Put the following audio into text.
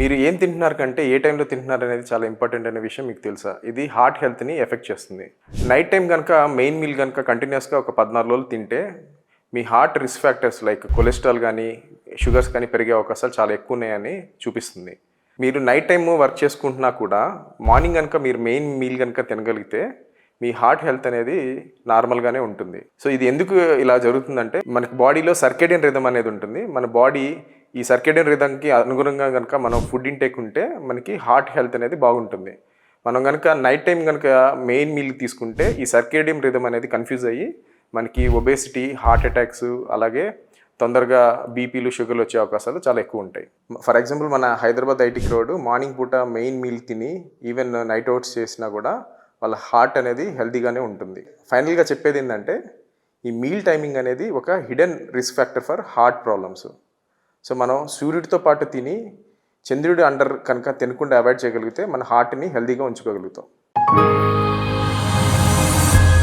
మీరు ఏం తింటున్నారు కంటే ఏ టైంలో తింటున్నారు అనేది చాలా ఇంపార్టెంట్ అనే విషయం మీకు తెలుసా? ఇది హార్ట్ హెల్త్ని ఎఫెక్ట్ చేస్తుంది. నైట్ టైం కనుక మెయిన్ మీల్ కనుక కంటిన్యూస్గా ఒక పద్నాలుగు రోజులు తింటే మీ heart risk factors like cholesterol కానీ షుగర్స్ కానీ పెరిగే అవకాశాలు చాలా ఎక్కువ ఉన్నాయని చూపిస్తుంది. మీరు నైట్ టైం వర్క్ చేసుకుంటున్నా కూడా మార్నింగ్ కనుక మీరు మెయిన్ మీల్ కనుక తినగలిగితే మీ హార్ట్ హెల్త్ అనేది నార్మల్గానే ఉంటుంది. సో ఇది ఎందుకు ఇలా జరుగుతుందంటే మనకి బాడీలో సర్కేడియన్ రిధం అనేది ఉంటుంది. మన బాడీ ఈ సర్కేడియన్ రిధంకి అనుగుణంగా కనుక మనం ఫుడ్ ఇంటేక్ ఉంటే మనకి హార్ట్ హెల్త్ అనేది బాగుంటుంది. మనం కనుక నైట్ టైం కనుక మెయిన్ మీల్ తీసుకుంటే ఈ సర్కేడియం రిధం అనేది కన్ఫ్యూజ్ అయ్యి మనకి ఒబేసిటీ హార్ట్ అటాక్స్ అలాగే తొందరగా బీపీలు షుగర్లు వచ్చే అవకాశాలు చాలా ఎక్కువ ఉంటాయి. ఫర్ ఎగ్జాంపుల్ మన హైదరాబాద్ ఐటీకి రోడ్ మార్నింగ్ పూట మెయిన్ మీల్ తిని ఈవెన్ నైట్ అవుట్స్ చేసినా కూడా వాళ్ళ హార్ట్ అనేది హెల్తీగానే ఉంటుంది. ఫైనల్గా చెప్పేది ఏంటంటే ఈ మీల్ టైమింగ్ అనేది ఒక hidden risk factor for heart problems so మనం సూర్యుడితో పాటు తిని చంద్రుడి అండర్ కనుక తినకుండా అవాయిడ్ చేయగలిగితే మన హార్ట్ని హెల్తీగా ఉంచుకోగలుగుతాం.